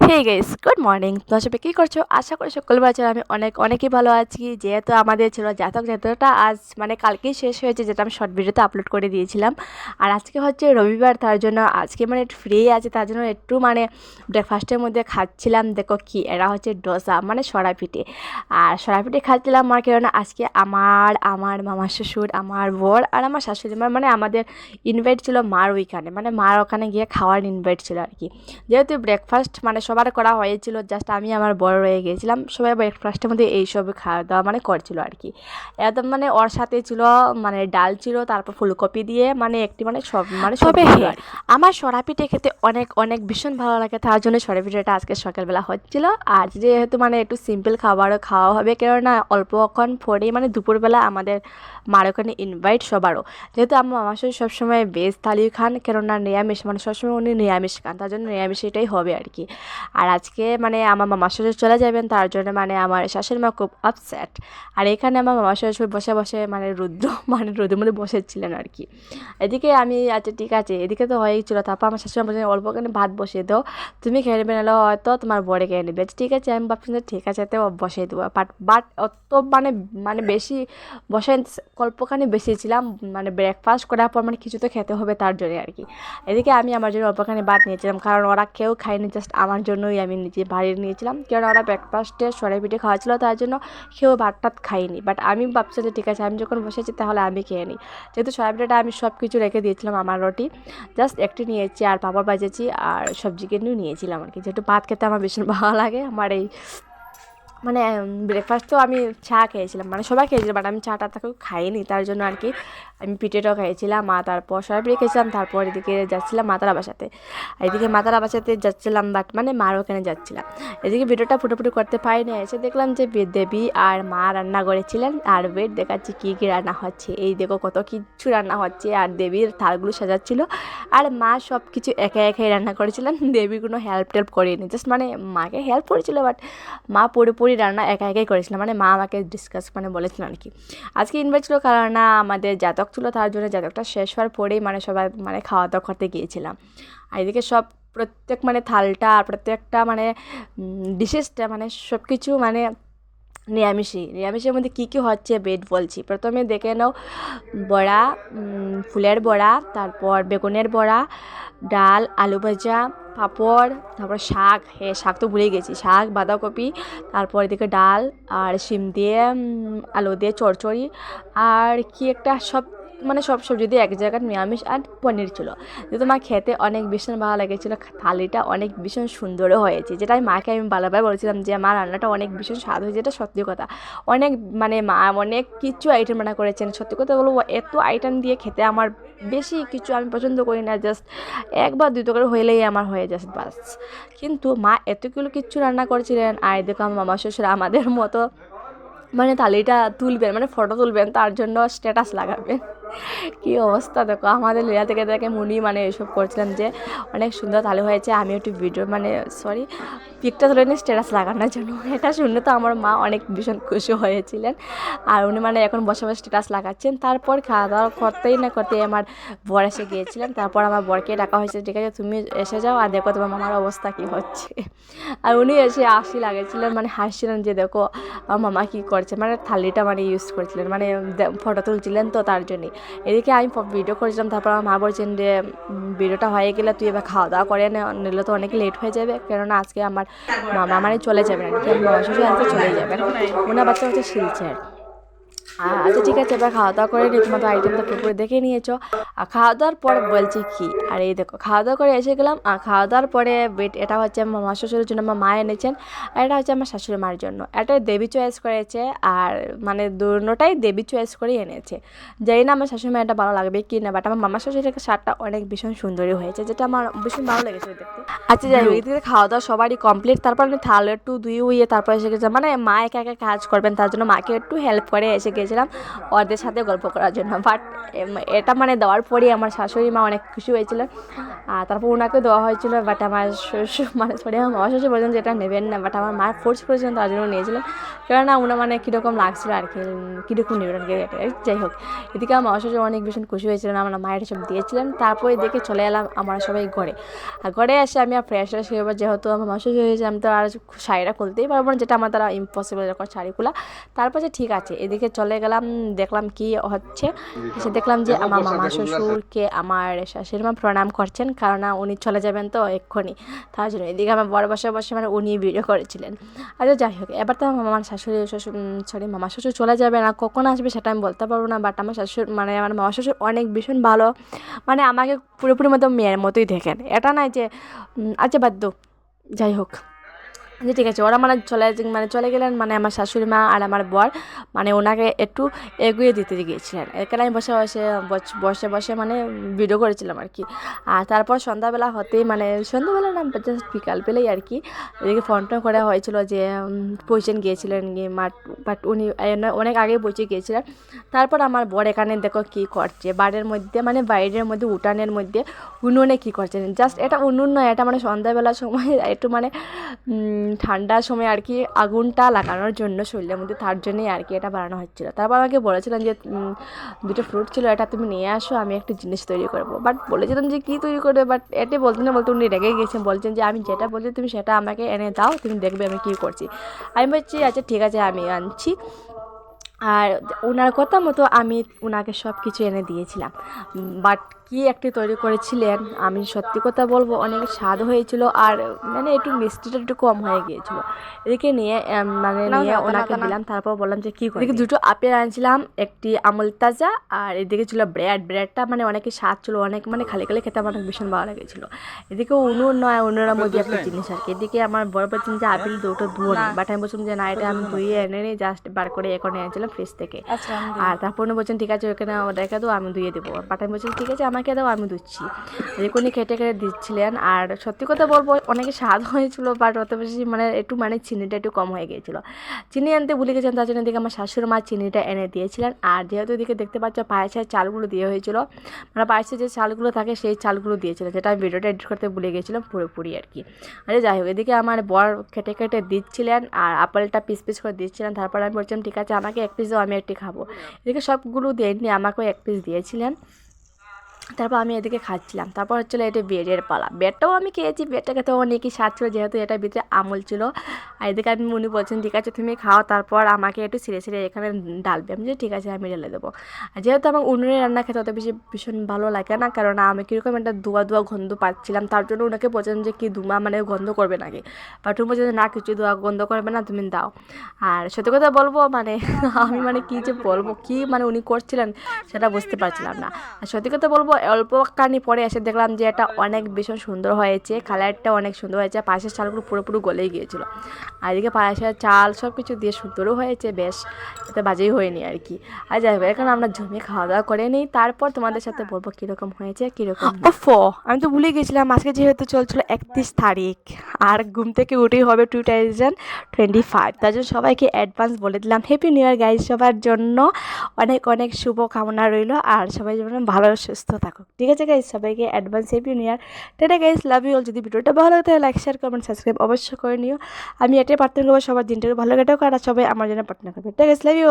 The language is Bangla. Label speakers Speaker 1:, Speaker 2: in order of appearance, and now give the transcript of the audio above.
Speaker 1: হে গাইস গুড মর্নিং তোমার সবাই কী করছ? আশা করি সকল বাচ্চা আমি অনেক, অনেকই ভালো আছি। যেহেতু আমাদের ছিল জাতক জাতকটা আজ মানে কালকেই শেষ হয়েছে, যেটা আমি শর্ট ভিডিওতে আপলোড করে দিয়েছিলাম। আর আজকে হচ্ছে রবিবার, তার জন্য আজকে মানে একটু ফ্রি আছে, তার জন্য একটু মানে ব্রেকফাস্টের মধ্যে খাচ্ছিলাম। দেখো কি, এরা হচ্ছে ডোসা মানে সরা পিঠে। আর সরা পিঠে খাচ্ছিলাম আমার কেননা আজকে আমার আমার মামা শ্বশুর, আমার বর আর আমার শাশুড়ি মা মানে আমাদের ইনভাইট ছিল মার ওইখানে। মানে মার ওখানে গিয়ে খাওয়ার ইনভাইট ছিল আর কি। যেহেতু ব্রেকফাস্ট মানে সবার করা হয়েছিল জাস্ট আমি আমার বড় রয়ে গিয়েছিলাম সবাই ব্রেকফাস্টের মধ্যে এইসব খাওয়া দাওয়া মানে করছিল আর কি। একদম মানে ওর সাথে ছিল মানে ডাল ছিল তারপর ফুলকপি দিয়ে মানে একটি মানে সব মানে ছিল
Speaker 2: হ্যাঁ।
Speaker 1: আমার সরা পিঠে খেতে অনেক অনেক ভীষণ ভালো লাগে তার জন্য সরা পিঠেটা আজকে সকালবেলা হচ্ছিল। আর যেহেতু মানে একটু সিম্পল খাবারও খাওয়া হবে কেননা অল্পক্ষণ পরেই মানে দুপুরবেলা আমাদের মার ওখানে ইনভাইট সবারও। যেহেতু আমার মামা শ্বশুর সবসময় বেজ থালি খান কেননা নিরামিষ মানে সবসময় উনি নিরামিষ খান তার জন্য নিরামিষ এটাই হবে আর কি। আর আজকে মানে আমার মামা শ্বশুর চলে যাবেন তার জন্য মানে আমার শাশুড়ি মা খুব আপসেট আর এখানে আমার মামা শ্বশুর বসে বসে মানে রুদ্র মানে রোদের মধ্যে বসেছিলেন আর কি। এদিকে আমি আচ্ছা ঠিক আছে এদিকে তো হয়েই ছিল তারপর আমার শাশুড়ি মা বলছেন অল্প করে ভাত বসিয়ে দাও তুমি খেয়ে নেবে নাহলে হয়তো তোমার বরে খেয়ে নেবে। আচ্ছা, ঠিক আছে আমি ভাবছি ঠিক আছে তো বসিয়ে দেবো। বাট বাট অত মানে মানে বেশি বসে অল্পখানি বেশিছিলাম মানে ব্রেকফাস্ট করার পর মানে কিছু তো খেতে হবে তার জন্য আর কি। এদিকে আমি আমার জন্য অল্পখানি ভাত নিয়েছিলাম কারণ ওরা কেউ খায়নি জাস্ট আমার জন্যই আমি নিজে বাড়ি নিয়েছিলাম। কারণ ওরা ব্রেকফাস্টে সরাই পিঠে খাওয়া ছিল তার জন্য কেউ ভাত টাত খাইনি বাট আমি ভাবছি যে ঠিক আছে, আমি যখন বসেছি তাহলে আমি খেয়ে নিই। যেহেতু সরাই পিঠাটা আমি সব কিছু রেখে দিয়েছিলাম আমার রুটি জাস্ট একটি নিয়েছি আর পাপড় বাজেছি আর সবজি কিনেও নিয়েছিলাম আর কি। যেহেতু ভাত খেতে আমার ভীষণ ভালো লাগে, আমার এই মানে ব্রেকফাস্ট তো আমি চা খেয়েছিলাম। মানে সবাই খেয়েছিল বাট আমি চাটা তাকেও খাইনি। তার জন্য আর কি আমি পিঠেটাও খাইছিলাম, মা তারপর সবাই পিঠে খেয়েছিলাম। তারপর এদিকে যাচ্ছিলাম মাতারা বাসাতে এদিকে মাতারা বাসাতে যাচ্ছিলাম বাট মানে মার ওখানে যাচ্ছিলাম। এদিকে ভিডিওটা ফুটোফুটি করতে পারিনি। এসে দেখলাম যে দেবী আর মা রান্না করেছিলেন। আর ওয়েট দেখাচ্ছি কী কী রান্না হচ্ছে। এই দেখো কত কিছু রান্না হচ্ছে। আর দেবীর থালগুলো সাজাচ্ছিল। আর মা সব কিছু একে একাই রান্না করেছিলেন। দেবী কোনো হেল্প টেল্প করেনি। জাস্ট মানে মাকে হেল্প করেছিল বাট মা পুরোপুরি রান্না একা একাই করেছিলাম। মানে মা আমাকে ডিসকাস মানে বলেছিল আর কি। আজকে ইনভাইট ছিল কারণ না আমাদের জাতক ছিল, তার জন্য জাতকটা শেষ হওয়ার পরেই মানে সবাই মানে খাওয়া দাওয়া করতে গিয়েছিলাম। আর এদিকে সব প্রত্যেক মানে থালটা প্রত্যেকটা মানে ডিশেসটা মানে সব কিছু মানে নিরামিষই। নিরামিষের মধ্যে কী কী হচ্ছে বেড বলছি। প্রথমে দেখে নাও, বড়া ফুলের বড়া, তারপর বেগুনের বড়া, ডাল, আলু ভাজা, পাঁপড়, তারপর শাক। হ্যাঁ শাক তো ভুলে গেছি। শাক, বাঁধাকপি, তারপর এদিকে ডাল, আর শিম দিয়ে আলু দিয়ে চড়চড়ি। আর কি একটা সব মানে সব সবজি দিয়ে এক জায়গায় নিরামিষ আর পনির ছিল। যেহেতু মা খেতে অনেক ভীষণ ভালো লেগেছিলো, থালিটা অনেক ভীষণ সুন্দরও হয়েছে। যেটা মাকে আমি বারবার বলেছিলাম যে, মা, রান্নাটা অনেক ভীষণ স্বাদ হয়েছে, এটা সত্যি কথা। অনেক মানে মা অনেক কিছু আইটেম রান্না করেছেন। সত্যি কথা বলব, এত আইটেম দিয়ে খেতে আমার বেশি কিছু আমি পছন্দ করি না জাস্ট একবার দুটো করে হইলেই আমার হয়ে যাচ্ছে বাস কিন্তু মা এতগুলো কিচ্ছু রান্না করেছিলেন, আর দেখো মামা শ্বশুর আমাদের মতো মানে থালিটা তুলবেন মানে ফটো তুলবেন, তার জন্য স্ট্যাটাস লাগাবেন। কি অবস্থা? দেখো, আমাদের লীলা থেকে দেখে মুনি মানে এসব করছিলাম যে, অনেক সুন্দর ভালো হয়েছে। আমি একটু ভিডিও মানে সরি পিকটা তুলে নিয়ে স্ট্যাটাস লাগানোর জন্য। এটা শুনে তো আমার মা অনেক ভীষণ খুশি হয়েছিলেন। আর উনি মানে এখন বসে বসে স্ট্যাটাস লাগাচ্ছেন। তারপর খাওয়া দাওয়া করতেই না করতেই আমার বর এসে গিয়েছিলেন। তারপর আমার বরকে ডাকা হয়েছে, ঠিক আছে, তুমি এসে যাও আর দেখো তোমার মামার অবস্থা কী হচ্ছে। আর উনি এসে আসি লাগেছিলেন মানে হাসছিলেন যে, দেখো, আমার মামা কী করছে? মানে থালিটা মানে ইউজ করছিলেন মানে ফটো তুলছিলেন তো তার জন্যই। এদিকে আমি ভিডিও করেছিলাম, তারপর আমার মা বলছেন যে ভিডিওটা হয়ে গেলে তুই এবার খাওয়া দাওয়া করে নিলে তো অনেক লেট হয়ে যাবে। কেননা আজকে আমার মামা মানে চলে যাবেন আর কি। আমার মামা শ্বশুর আজকে চলে যাবেন ওনার বাচ্চা হচ্ছে শিলচার। আচ্ছা ঠিক আছে এবার খাওয়া দাওয়া করে নি তোমার তো আইটেমটা পুরোপুরি দেখে নিয়েছো। আর খাওয়া দাওয়ার পর বলছি কি আর এই দেখো খাওয়া দাওয়া করে এসে গেলাম আর খাওয়া দাওয়ার পরে বেট এটা হচ্ছে আমার মামা শ্বশুরের জন্য আমার মা এনেছেন আর এটা হচ্ছে আমার শাশুড়ি মার জন্য। এটা দেবী চয়েস করেছে আর মানে দুটোটাই দেবী চয়েস করেই এনেছে। জানি না আমার শাশুড়ি মা এটা ভালো লাগবে কি না বাট আমার মামা শ্বশুরের শার্টটা অনেক ভীষণ সুন্দরী হয়েছে যেটা আমার ভীষণ ভালো লেগেছে দেখতে। আচ্ছা যাই হোক এদিকে খাওয়া দাওয়া সবারই কমপ্লিট তারপর আমি থাল একটু ধুয়ে উইয়ে তারপর এসে গেছে মানে মা একা একা কাজ করবেন তার জন্য মাকে একটু হেল্প করে এসে গেছি। গিয়েছিলাম ওদের সাথে গল্প করার জন্য। বাট এটা মানে দেওয়ার পরেই আমার শাশুড়ি মা অনেক খুশি হয়েছিল। আর তারপর ওনাকে দেওয়া হয়েছিল বাট আমার শ্বশুর মানে সরি আমার মামা শ্বশুর বলছেন যে এটা নেবেন না বাট আমার মা ফোর্স করেছিলেন তার জন্য নিয়েছিলেন। কেননা ওনার মানে কীরকম লাগছিল আর কি কীরকম নেবেন যাই হোক। এদিকে আমার মামা শ্বশুর অনেক ভীষণ খুশি হয়েছিলেন আমার মায়ের সব দিয়েছিলেন। তারপরে দেখে চলে এলাম আমরা সবাই ঘরে। আর ঘরে এসে আমি আর ফ্রেশ ফ্রেশ হয়ে যেহেতু আমার মাসে হয়েছে, আমি তো আর শাড়িটা খুলতেই পারব না, যেটা আমার দ্বারা ইম্পসিবল এরকম শাড়িগুলো তারপর যে ঠিক আছে, এদিকে চলে গেলাম দেখলাম কি হচ্ছে। এসে দেখলাম যে আমার মামা শ্বশুরকে আমার শাশুড়ি মা প্রণাম করছেন কারণ উনি চলে যাবেন তো এক্ষুনি। তার জন্য এদিকে আমার বড় বসে বসে মানে উনি ভিডিও করেছিলেন। আচ্ছা যাই হোক এবার তো আমার মামার শাশুড়ি শ্বশুর সরি মামা শ্বশুর চলে যাবে না কখন আসবে সেটা আমি বলতে পারব না বাট আমার শাশুড় মানে আমার মামা শ্বশুর অনেক ভীষণ ভালো। মানে আমাকে পুরোপুরি মতো মেয়ের মতোই দেখেন। এটা নয় যে আচ্ছা বাদ্য যাই হোক। যে ঠিক আছে, ওরা মানে চলে মানে চলে গেলেন মানে আমার শাশুড়ি মা আর আমার বর মানে ওনাকে একটু এগিয়ে দিতে গিয়েছিলেন। এখানে আমি বসে বসে, বস- বসে মানে ভিডিও করেছিলাম আর কি। আর তারপর সন্ধ্যাবেলা হতেই মানে সন্ধ্যাবেলা না জাস্ট বিকাল পেলেই আর কি, এদিকে ফোন টোন করা হয়েছিল যে পৌঁছেন গিয়েছিলেন গিয়ে, মাঠ বাট উনি অনেক আগে পৌঁছে গিয়েছিলেন। তারপর আমার বর এখানে দেখো কী করছে, বাড়ির মধ্যে মানে বাইরের মধ্যে, উঠানের মধ্যে উনুনে কী করছেন জাস্ট এটা উনুন নয় এটা মানে সন্ধ্যাবেলার সময়, একটু মানে ঠান্ডার সময় আর কি আগুনটা লাগানোর জন্য শরীরের মধ্যে তার জন্যই আর কি এটা বানানো হচ্ছিল। তারপর আমাকে বলেছিলাম যে দুটো ফ্রুট ছিল, এটা তুমি নিয়ে আসো, আমি একটা জিনিস তৈরি করব। বাট বলেছিলাম যে, কী তৈরি করবে? বাট এটি বলতে না বলতে উনি রেগে গেছেন বলছেন যে, আমি যেটা বলছি তুমি সেটা আমাকে এনে দাও, তুমি দেখবে আমি কী করছি। আমি বলছি আচ্ছা ঠিক আছে, আমি আনছি। আর ওনার কথা মতো আমি ওনাকে সব কিছু এনে দিয়েছিলাম। বাট কি একটি তৈরি করেছিলেন? আমি সত্যি কথা বলব অনেক স্বাদ হয়েছিল আর মানে একটু মিষ্টিটা একটু কম হয়ে গিয়েছিল। এদিকে নিয়ে মানে নিয়ে ওনাকে দিলাম তারপর বললাম যে কী এদিকে দুটো আপেল আনছিলাম একটি আমুল তাজা আর এদিকে ছিল ব্রেড। ব্রেডটা মানে অনেকই স্বাদ ছিল অনেক মানে খালি খালি খেতে আমার অনেক ভীষণ ভালো লেগেছিল। এদিকে উনুন নয় উনুনের মধ্যে একটা জিনিস আর কি। এদিকে আমার বড় বলছেন যে আপেল দুটো ধুয়ো না। বাট আমি বলছিলাম যে না এটা আমি ধুয়ে এনে নিই জাস্ট বার করে এখন এনেছিলাম ফ্রিজ থেকে। আর তারপর উনি বলছেন ঠিক আছে ওখানে রেখে দাও আমি ধুয়ে দেবো। বাট আমি বলছি ঠিক আছে আমাকে দাও, আমি দিচ্ছি। উনি খেটে কেটে দিচ্ছিলেন। আর সত্যি কথা বলব, অনেকে স্বাদ হয়েছিল বাট অত বেশি মানে একটু মানে চিনিটা একটু কম হয়ে গিয়েছিল। চিনি আনতে ভুলে গেছেন তার জন্য এদিকে আমার শাশুড়ি মা চিনিটা এনে দিয়েছিলেন। আর যেহেতু এদিকে দেখতে পাচ্ছ পায়েসের চালগুলো দিয়ে হয়েছিল মানে পায়েসের যে চালগুলো থাকে, সেই চালগুলো দিয়েছিলেন, যেটা আমি ভিডিওটা এডিট করতে ভুলে গেছিলাম পুরোপুরি আর কি। আরে যাই হোক, এদিকে আমার বর খেটে খেটে দিচ্ছিলেন, আর আপেলটা পিস পিস করে দিচ্ছিলেন। তারপর আমি বলছিলাম, ঠিক আছে, আমাকে এক পিস দাও, আমি একটি খাব। এদিকে সবগুলো দেননি, আমাকেও এক পিস দিয়েছিলেন। তারপর আমি এদিকে খাচ্ছিলাম। তারপর হচ্ছিল এটা বেডের পালা। বেডটাও আমি খেয়েছি বেডটা খেতে অনেকই স্বাদ ছিল, যেহেতু এটার ভিতরে আমল ছিল। আর এদিকে আমি উনি বলছেন, ঠিক আছে, তুমি খাও, তারপর আমাকে একটু ছিঁড়ে ছিঁড়ে এখানে ডালবে। আমি যে ঠিক আছে, আমি ঢেলে দেবো। আর যেহেতু আমার উনুনে রান্না খেতে অত বেশি ভীষণ ভালো লাগে না কারণ আমি কীরকম একটা ধোয়া ধোয়া গন্ধ পাচ্ছিলাম, তার জন্য ওনাকে বলছেন যে, কি ধুমা মানে গন্ধ করবে নাকি? বাট উনি বলছেন না, কিছু ধোয়া গন্ধ করবে না, তুমি দাও। আর সত্যি কথা বলব মানে আমি মানে কী যে বলব, কী মানে উনি করছিলেন, সেটা বুঝতে পারছিলাম না। আর সত্যি কথা বলব অল্প কানি পরে এসে দেখলাম যে এটা অনেক ভীষণ সুন্দর হয়েছে, কালারটা অনেক সুন্দর হয়েছে, পাশের চালগুলো পুরোপুরি গলেই গিয়েছিল। আর এদিকে পাশের চাল সব কিছু দিয়ে সুন্দরও হয়েছে, বেশ এতে বাজেই হয়নি আর কি। আর যাই হোক, এখন আমরা জমে খাওয়া দাওয়া করে নিই, তারপর তোমাদের সাথে বলব কীরকম হয়েছে, কীরকম ওফো, আমি তো ভুলে গেছিলাম, আজকে যেহেতু চলছিল একত্রিশ তারিখ, আর ঘুম থেকে উঠেই হবে টু থাউজেন্ড টোয়েন্টি ফাইভ তার জন্য সবাইকে অ্যাডভান্স বলে দিলাম হ্যাপি নিউ ইয়ার গাইজ সবার জন্য। অনেক অনেক শুভকামনা রইল আর সবাই যেমন ভালো সুস্থ থাকুক। ঠিক আছে গাইজ সবাইকে advance happy new year tata guys love you all যদি ভিডিওটা ভালো লাগে তাহলে লাইক শেয়ার কমেন্ট সাবস্ক্রাইব অবশ্যই করে নিও। আমি এটাই প্রার্থনা করব সবার দিনটাকে ভালো কাটাও আর সবাই আমার জন্য প্রার্থনা করবে। Tata guys love you